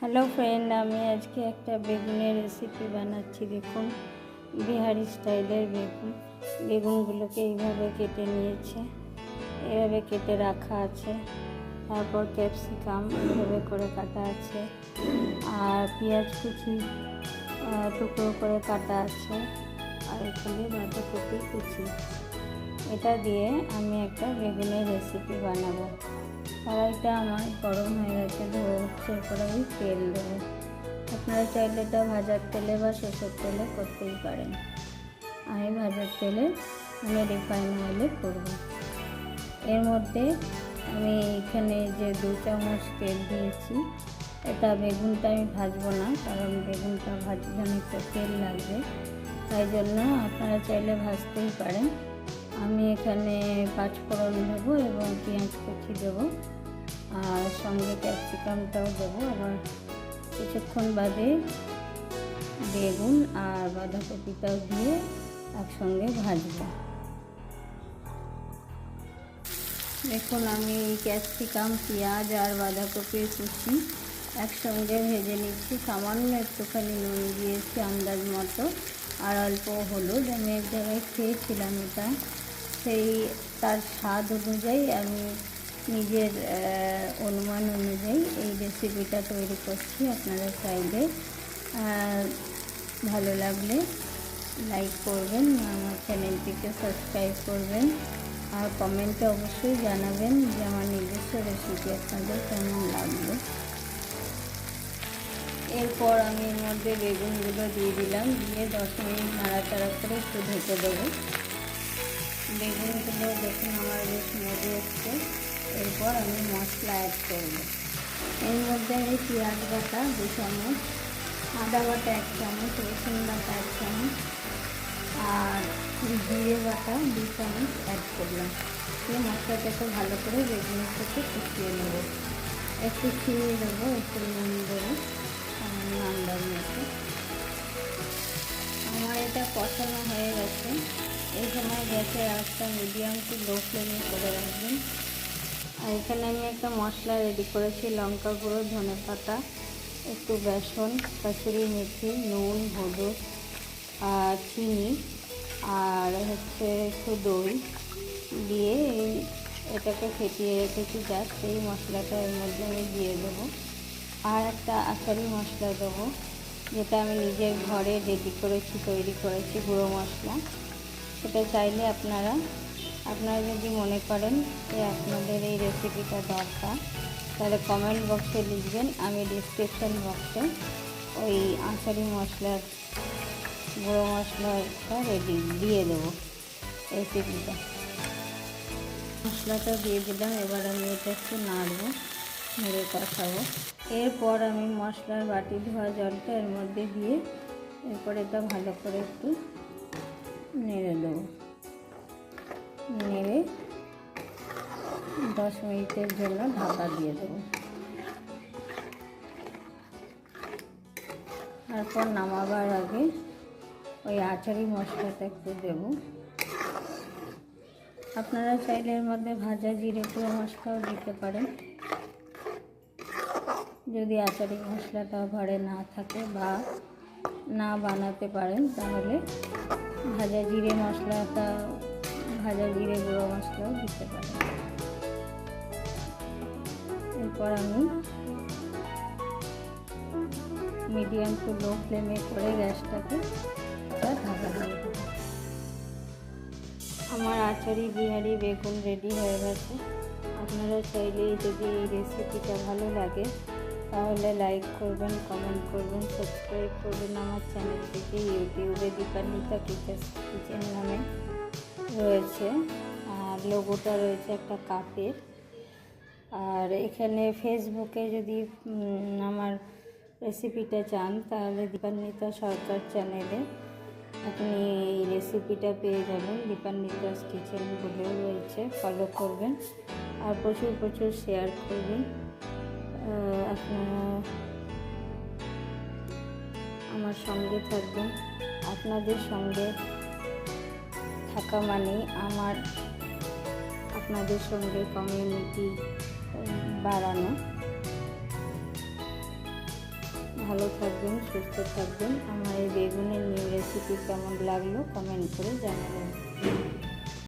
Hello friend, আমি আজকে একটা বেগুনের রেসিপি বানাচ্ছি, দেখুন। বিহারি স্টাইলের বেগুন। বেগুনগুলোকে এইভাবে কেটে নিয়েছে। এভাবে কেটে রাখা আছে। তারপর ক্যাপসিকাম এইভাবে করে কাটা আছে। আর পেঁয়াজ কুচি টুকরো করে কাটা আছে। আর এখানে বাঁধাকপি কুচি। এটা দিয়ে আমি একটা বেগুনের রেসিপি বানাবো। কড়াইটা আমার গরম হয়ে গেছে ধোয়া হচ্ছে এরপরে আমি তেল দেবো। আপনারা চাইলে এটা ভাজার তেলে বা সরষের তেলে করতেই পারেন। আমি ভাজার তেলে আমি রিফাইন অয়েলে করব। এর মধ্যে আমি এখানে যে দু চামচ তেল দিয়েছি, এটা বেগুনটা আমি ভাজবো না, কারণ বেগুনটা ভাজলে অনেকটা তেল লাগবে। তাই জন্য আপনারা চাইলে ভাজতেই পারেন। আমি এখানে পাঁচ ফোড়ন দেবো এবং পেঁয়াজ কুচি দেবো। আর সঙ্গে ক্যাপসিকামটাও দেবো। আবার কিছুক্ষণ বাদে বেগুন আর বাঁধাকপিটাও দিয়ে একসঙ্গে ভাজবো। দেখুন, আমি ক্যাপসিকাম, পেঁয়াজ আর বাঁধাকপির কুচি একসঙ্গে ভেজে নিচ্ছি। সামান্য একটুখানি নুন দিয়েছি আন্দাজ মতো। আর অল্প হলুদ। আমি এক জায়গায় খেয়েছিলাম এটা। সেই তার স্বাদ অনুযায়ী আমি নিজের অনুমান অনুযায়ী এই রেসিপিটা তৈরি করছি আপনারা চাইলে। ভালো লাগলে লাইক করবেন, আমার চ্যানেলটিকে সাবস্ক্রাইব করবেন। আর কমেন্টে অবশ্যই জানাবেন যে আমার নিজস্ব রেসিপি আপনাদের কেমন লাগবে এরপর আমি এর মধ্যে বেগুনগুলো দিয়ে দিলাম, দিয়ে দশ মিনিট নাড়াচাড়া করে একটু ঢেকে দেবো। বেগুনগুলো দেখুন আমার বেশ মজে এসছে এরপর আমি মশলা অ্যাড করব। এর মধ্যে আমি পেঁয়াজ বাটা দু চামচ, আদা বাটা এক চামচ, রসুন বাটা এক চামচ, আর জিরে বাটা দু চামচ অ্যাড করলাম। দিয়ে মশলাটাকে ভালো করে বেগুনের সাথে কষিয়ে নেব। একটু চিনি দেবো, একটু সময় গ্যাসের আঁচটা মিডিয়াম টু লো ফ্লেমে করে রাখবেন। আর এখানে আমি একটা মশলা রেডি করেছি, লঙ্কা গুঁড়ো, ধনে পাতা, একটু বেসন, কাসুরি মেথি, নুন, হলুদ, আর চিনি, আর হচ্ছে একটু দই দিয়ে এটাকে ফেটিয়ে রেখেছি। জাস্ট এই মশলাটা এর মধ্যে আমি দিয়ে দেবো। আর একটা আচারি মশলা দেবো, যেটা আমি নিজের ঘরে রেডি করেছি, তৈরি করেছি গুঁড়ো মশলা। সেটা চাইলে আপনারা আপনারা যদি মনে করেন যে আপনাদের এই রেসিপিটা দরকার, তাহলে কমেন্ট বক্সে লিখবেন, আমি ডিসক্রিপশন বক্সে ওই আচারি মশলার, গুঁড়ো মশলাটা রেডি দিয়ে দেবো রেসিপিটা মশলাটা দিয়ে দিলাম, এবার আমি এটা একটু নাড়বো, নেড়ে কষাবো। এরপর আমি মশলার বাটি ধোয়া জলটা এর মধ্যে দিয়ে, এরপর এটা ভালো করে একটু নেড়ে দেবো। নেড়ে দশ মিনিটের জন্য ঢাকা দিয়ে দেবো। তারপর নামাবার আগে ওই আচারি মশলাটা একটু দেবো। আপনারা চাইলে এর মধ্যে ভাজা জিরে গুঁড়ো মশলাও দিতে পারেন। যদি আচারি মশলাটা ঘরে না থাকে বা না বানাতে পারেন তাহলে ভাজা জিরে মশলাটা ভাজা জিরে গুঁড়ো মশলাও দিতে পারেন। এরপর আমি মিডিয়াম টু লো ফ্লেমে করে গ্যাসটাকে ঢাকা দিয়ে দেবো। আমার আচারি বিহারি বেগুন রেডি হয়ে গেছে। আপনারা চাইলে যদি এই রেসিপিটা ভালো লাগে তাহলে লাইক করবেন কমেন্ট করবেন সাবস্ক্রাইব করবেন আমার চ্যানেলটিকে ইউটিউবে দীপান্বিতা কিচেন কিচেন নামে রয়েছে। আর লোগোটা রয়েছে একটা কাপের। আর এখানে ফেসবুকে যদি আমার রেসিপিটা চান, তাহলে দীপান্বিতা সরকার চ্যানেলে আপনি এই রেসিপিটা পেয়ে যাবেন। দীপান্বিতাস কিচেন বলেও রয়েছে। ফলো করবেন। আর প্রচুর প্রচুর শেয়ার করবেন। আপনারা আমার সঙ্গে থাকবেন। আপনাদের সঙ্গে থাকা মানে আমার আপনাদের সঙ্গে কমিউনিটি বাড়ানো। ভালো থাকবেন, সুস্থ থাকবেন। আমার এই বেগুনের নিউ রেসিপি কেমন লাগল কমেন্ট করে জানাবেন।